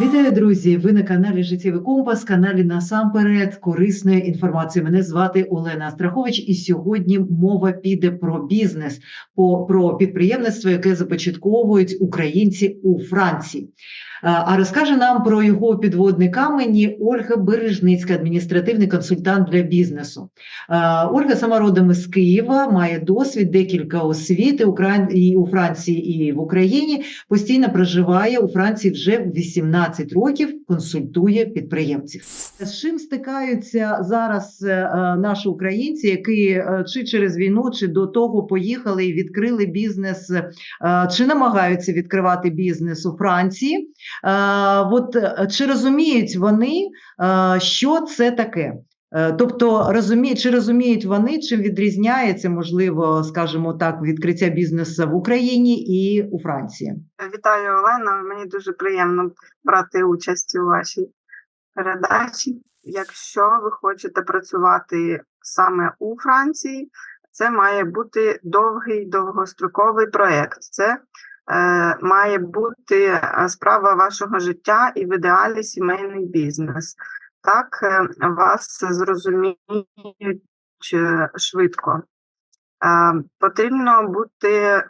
Вітаю, друзі! Ви на каналі Життєвий Компас, каналі насамперед корисної інформації. Мене звати Олена Страхович, і сьогодні мова піде про бізнес, про підприємництво, яке започатковують українці у Франції. А розкаже нам про його підводний камені Ольга Бережницька, адміністративний консультант для бізнесу. Ольга сама родом із Києва, має досвід, декілька освіти і у Франції і в Україні постійно проживає у Франції вже 18 років, консультує підприємців. З чим стикаються зараз е, наші українці, які е, чи через війну, чи до того поїхали і відкрили бізнес, е, чи намагаються відкривати бізнес у Франції? От чи розуміють вони, що це таке? Е, Тобто розумі, чи розуміють вони, чим відрізняється, можливо, скажімо так, відкриття бізнесу в Україні і у Франції? Вітаю, Олена. Мені дуже приємно брати участь у вашій передачі. Якщо ви хочете працювати саме у Франції, це має бути довгий довгостроковий проєкт. Це е, має бути е, справа вашого життя і в ідеалі сімейний бізнес. Так е, вас зрозуміють е, швидко. Е, Потрібно бути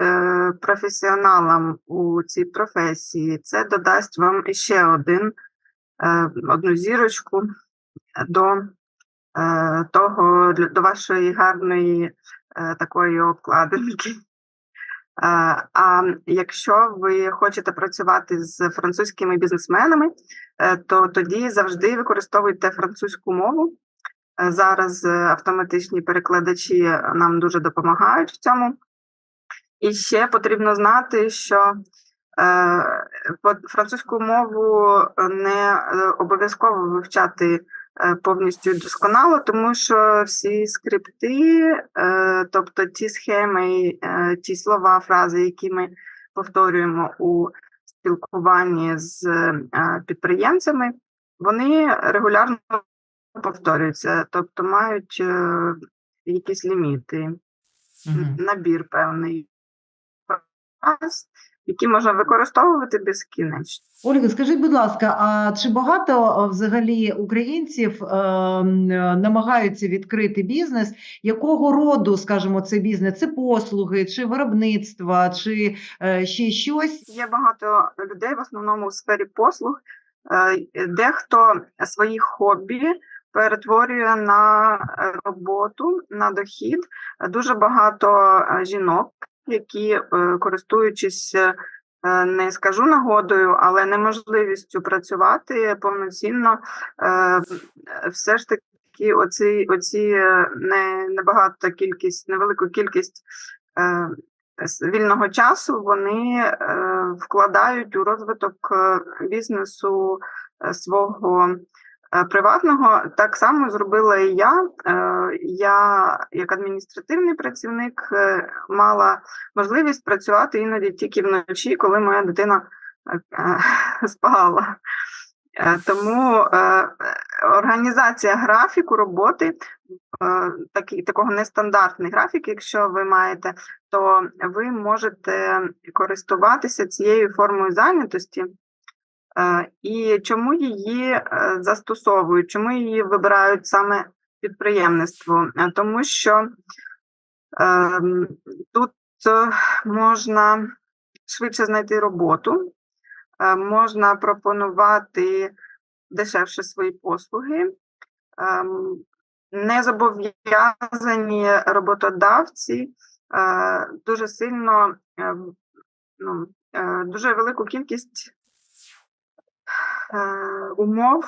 професіоналом у цій професії. Це додасть вам ще один, одну зірочку до того, до вашої гарної такої обкладинки. А якщо ви хочете працювати з французькими бізнесменами, е, то тоді завжди використовуйте французьку мову. Е, Зараз е, автоматичні перекладачі нам дуже допомагають в цьому. І ще потрібно знати, що французьку мову не обов'язково вивчати повністю досконало, тому що всі скрипти, е, тобто ті схеми, е, ті слова, фрази, які ми повторюємо у спілкуванні з е, підприємцями, вони регулярно повторюються, тобто мають е, якісь ліміти, набір певний фраз, які можна використовувати безкінечно. Ольга, скажіть, будь ласка, а чи багато взагалі українців е, е, намагаються відкрити бізнес? Якого роду, скажімо, це бізнес? Це послуги, чи виробництва, чи е, ще щось? Є багато людей, в основному у сфері послуг. Е, Дехто свої хобі перетворює на е, роботу, на дохід. Дуже багато е, жінок, які, е, користуючись, е, не скажу нагодою, але неможливістю працювати повноцінно, е, все ж таки, оці, оці е, не, небагато кількість, невелику кількість. вільного часу вони е, вкладають у розвиток бізнесу свого приватного. Так само зробила і я. Е, я, як адміністративний працівник, е, мала можливість працювати іноді тільки вночі, коли моя дитина е, е, спала. Е, Тому е, е, організація графіку роботи, е, такий, такого нестандартний графік, якщо ви маєте, то ви можете користуватися цією формою зайнятості. І чому її е, застосовують, чому її вибирають саме підприємництво? Тому що ем, тут е, можна швидше знайти роботу, е, можна пропонувати дешевше свої послуги. ем, Не зобов'язані роботодавці дуже сильно е, ну, дуже велику кількість умов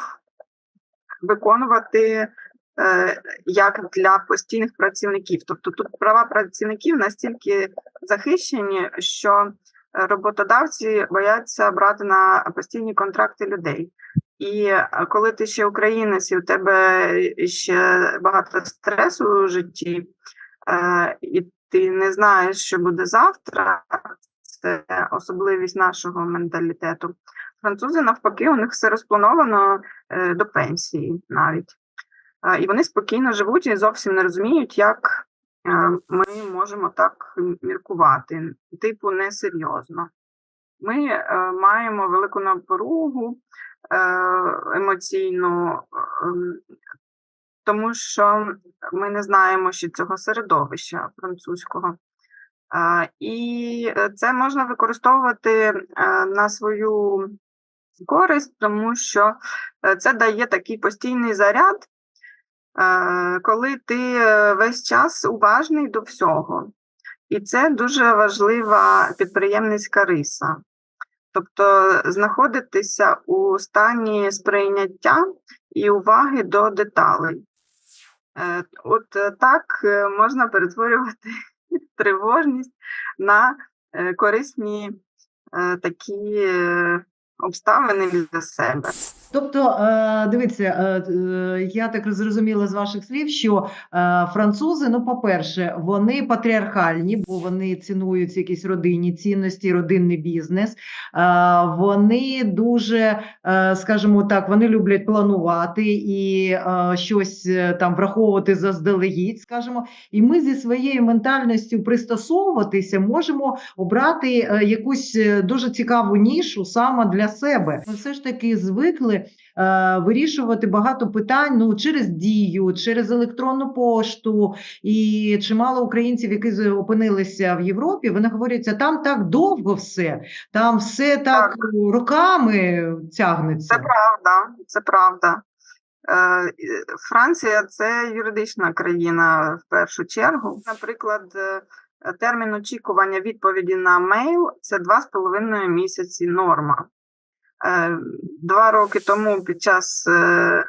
виконувати е, як для постійних працівників. Тобто тут права працівників настільки захищені, що е, роботодавці бояться брати на постійні контракти людей. І е, коли ти ще українець, і у тебе ще багато стресу у житті, е, і ти не знаєш, що буде завтра, це особливість нашого менталітету. Французи, навпаки, у них все розплановано е, до пенсії навіть. Е, і вони спокійно живуть і зовсім не розуміють, як е, ми можемо так міркувати. Типу, несерйозно. ми маємо велику напругу емоційну, ем, тому що ми не знаємо ще цього середовища французького. І це можна використовувати на свою користь, тому що е, це дає такий постійний заряд, е, коли ти е, весь час уважний до всього. І це дуже важлива підприємницька риса. Тобто знаходитися у стані сприйняття і уваги до деталей. От так можна перетворювати тривожність на корисні такі обставини для себе. Тобто, е, дивіться, е, е, я так зрозуміла з ваших слів, що французи, ну, по-перше, вони патріархальні, бо вони цінують якісь родинні цінності, родинний бізнес. Вони дуже, скажімо так, вони люблять планувати і щось там враховувати заздалегідь, скажімо. І ми зі своєю ментальністю пристосовуватися можемо обрати якусь дуже цікаву нішу саме для себе. Ми все ж таки звикли е, вирішувати багато питань ну, через дію, через електронну пошту. І чимало українців, які опинилися в Європі, вони говорять, «А там так довго все, там все так, роками тягнеться. Це правда, це правда. Е, Франція це юридична країна в першу чергу. Наприклад, е, термін очікування відповіді на мейл це два з половиною місяці норма. Е, Два роки тому під час е,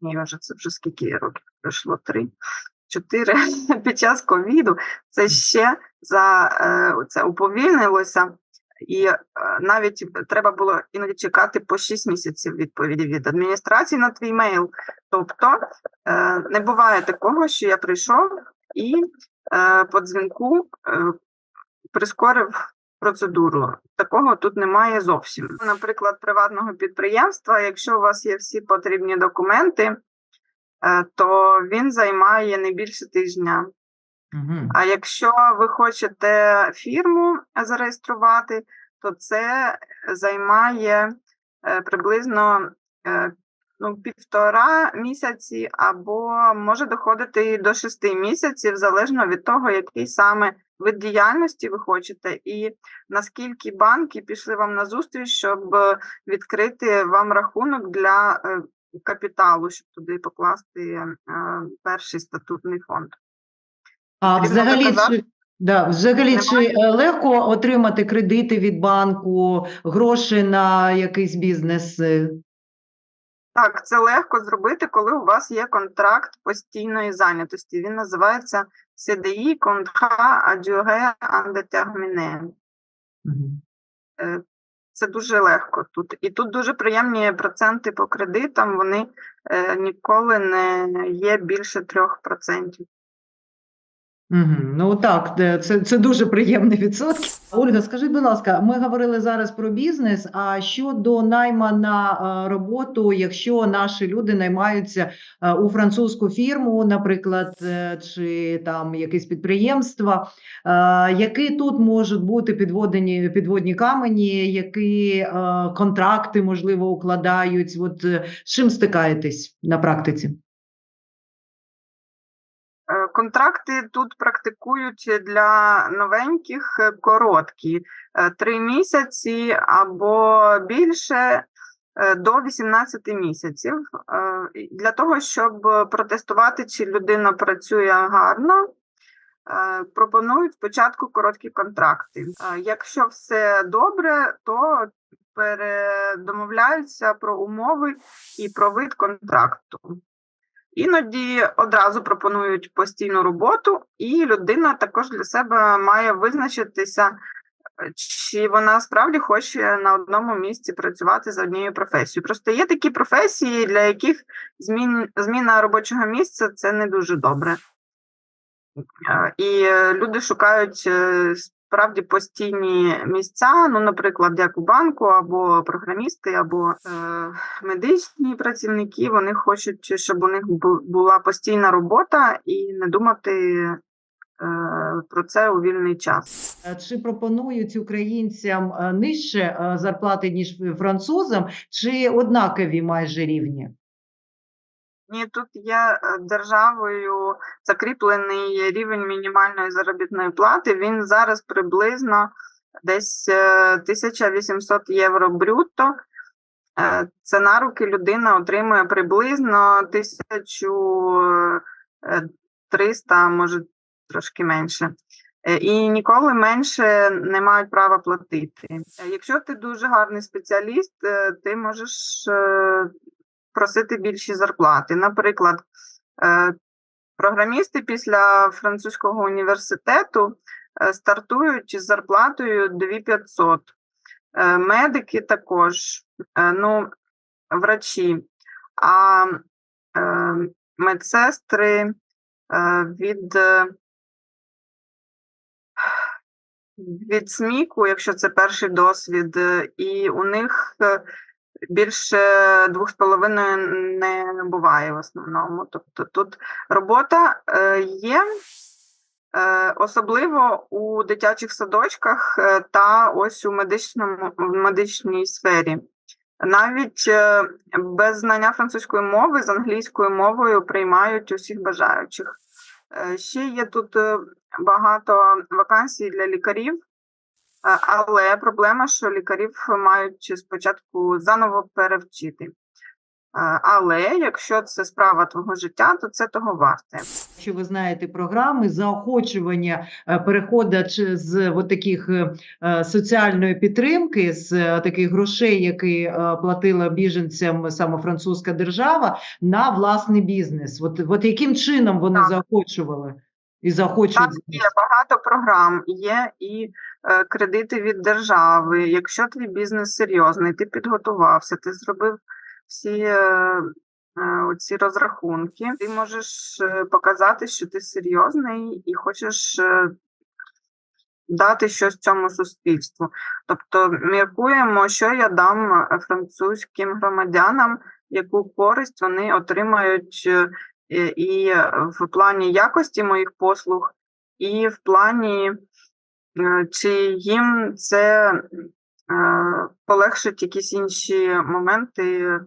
ні, вже це вже скільки років пройшло? Три, чотири. Під час ковіду це ще за е, це уповільнилося. І е, навіть треба було іноді чекати по 6 місяців відповіді від адміністрації на твій мейл. Тобто е, не буває такого, що я прийшов і е, по дзвінку е, прискорив процедуру. Такого тут немає зовсім. Наприклад, приватного підприємства, якщо у вас є всі потрібні документи, е, то він займає не більше тижня. А якщо ви хочете фірму зареєструвати, то це займає е, приблизно е, ну, півтора місяці, або може доходити і до шести місяців, залежно від того, який саме вид діяльності ви хочете, і наскільки банки пішли вам на зустріч, щоб е, відкрити вам рахунок для е, капіталу, щоб туди покласти е, перший статутний фонд. А взагалі, чи, да, взагалі чи Немає. легко отримати кредити від банку, гроші на якийсь бізнес? Так, це легко зробити, коли у вас є контракт постійної зайнятості. Він називається CDI Contrat à durée indéterminée. Це дуже легко тут. І тут дуже приємні проценти по кредитам, вони е, ніколи не є більше 3%. Мгм. Ну так, це, це дуже приємні відсотки. Ольга, скажіть, будь ласка, ми говорили зараз про бізнес. А щодо найма на е, роботу, якщо наші люди наймаються е, у французьку фірму, наприклад, е, чи там якесь підприємство, е, які тут можуть бути підводені підводні камені, які контракти можливо укладають? От з чим стикаєтесь на практиці? Е, Контракти тут практикують для новеньких е, короткі е, три місяці або більше до 18 місяців для того, щоб протестувати, чи людина працює гарно. Пропонують спочатку короткі контракти. Якщо все добре, то передомовляються про умови і про вид контракту. Іноді одразу пропонують постійну роботу, і людина також для себе має визначитися, чи вона справді хоче на одному місці працювати за однією професією. Просто є такі професії, для яких змін, зміна робочого місця це не дуже добре. Е, І люди шукають е, справді постійні місця, ну, наприклад, як у банку, або програмісти, або е, медичні працівники. Вони хочуть, щоб у них бу- була постійна робота і не думати про це у вільний час. Е, Чи пропонують українцям е, нижче е, зарплати, ніж французам, чи однакові майже рівні? Ні, тут є е, державою закріплений рівень мінімальної заробітної плати. Він зараз приблизно десь е, 1800 євро брутто. Е, Це на руки людина отримує приблизно 1300, може трошки менше. Е, І ніколи менше не мають права платити. Е, Якщо ти дуже гарний спеціаліст, е, ти можеш е, просити більші зарплати. Наприклад, е, програмісти після французького університету е, стартують із зарплатою 2500. Е, Медики також, ну, врачі, а медсестри від, від сміку, якщо це перший досвід, і у них більше двох з половиною не буває в основному. Тобто тут робота е, є, е, особливо у дитячих садочках е, та ось у медичному в медичній сфері. Навіть е, без знання французької мови з англійською мовою приймають усіх бажаючих. Е, Ще є тут е, багато вакансій для лікарів, е, але проблема, що лікарів мають спочатку заново перевчити. Але якщо це справа твого життя, то це того варте. Якщо ви знаєте програми заохочування е, переходу з от таких е, е, соціальної підтримки, з таких грошей, які платила біженцям саме французька держава, на власний бізнес. От, от яким чином вони Так. заохочували і заохочують? Так, є багато програм, є і е, кредити від держави. Якщо твій бізнес серйозний, ти підготувався, ти зробив всі е, е, оці розрахунки, ти можеш е, показати, що ти серйозний і хочеш е, дати щось цьому суспільству. Тобто, міркуємо, що я дам французьким громадянам, яку користь вони отримають е, і в плані якості моїх послуг, і в плані, е, чи їм це е, полегшить якісь інші моменти,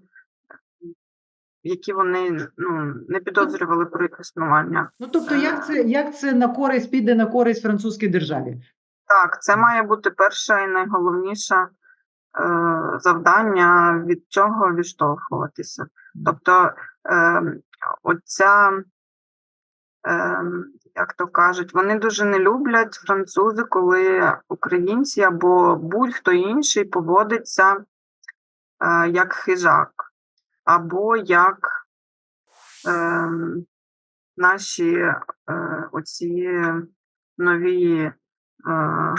які вони ну, не підозрювали про їх існування. Ну тобто, як це як це на користь піде на користь французькій державі? Так, це має бути перше і найголовніше е, завдання, від чого відштовхуватися. Тобто, оця, е, як то кажуть, вони дуже не люблять французи, коли українці або будь-хто інший поводиться е, як хижак, або як е, наші е, оці нові. е,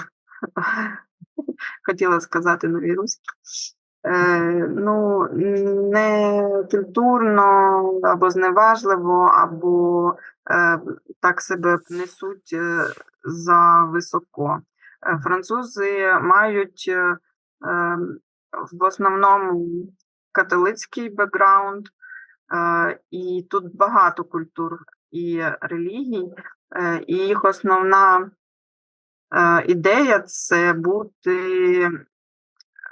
Хотіла сказати нові руські. Е, ну, не культурно або зневажливо, або е, так себе несуть е, за високо. Французи мають е, е, в основному католицький бекграунд, і тут багато культур і релігій, і їх основна ідея це бути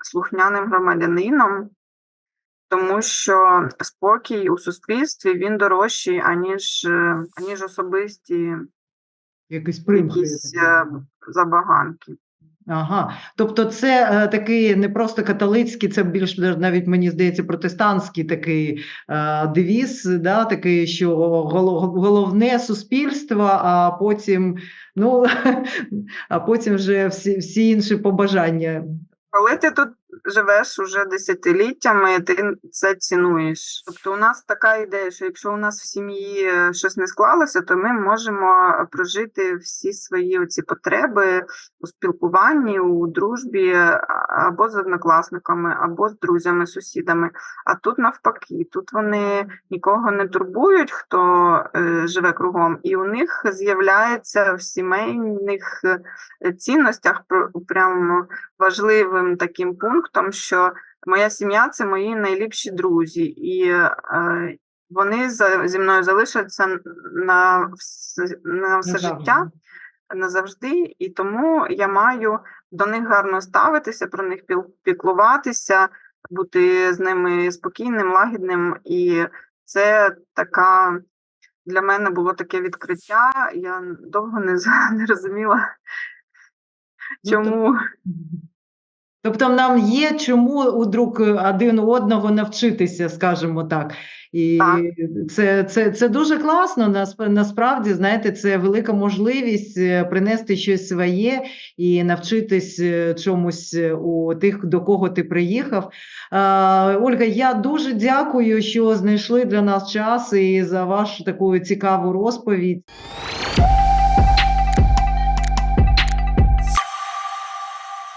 слухняним громадянином, тому що спокій у суспільстві він дорожчий, аніж, е, аніж особисті Якісь якісь е, забаганки. Ага, тобто це е, такий не просто католицький, це більш навіть мені здається протестантський такий е, девіз, да, такий, що головне суспільство, а потім, ну, а потім вже всі, всі інші побажання. Коли ти тут живеш уже десятиліттями, ти це цінуєш. Тобто, у нас така ідея, що якщо у нас в сім'ї е, щось не склалося, то ми можемо прожити всі свої оці потреби у спілкуванні, у дружбі або з однокласниками, або з друзями, сусідами. А тут навпаки, тут вони нікого не турбують, хто е, живе кругом, і у них з'являється в сімейних е, цінностях прямо важливим таким пунктом, що моя сім'я це мої найліпші друзі, і е, вони за, зі мною залишаться на, вс- на все Назавжди. життя назавжди, і тому я маю до них гарно ставитися, про них піклуватися, бути з ними спокійним, лагідним. І це така для мене було таке відкриття. Я довго не, не розуміла, Ну, чому. Тобто нам є чому у друг один у одного навчитися, скажімо так. І Так. це, це, це дуже класно. насп- Насправді, знаєте, це велика можливість е, принести щось своє і навчитись е, чомусь е, у тих, до кого ти приїхав. Е, Ольга, я дуже дякую, що знайшли для нас час і за вашу таку цікаву розповідь.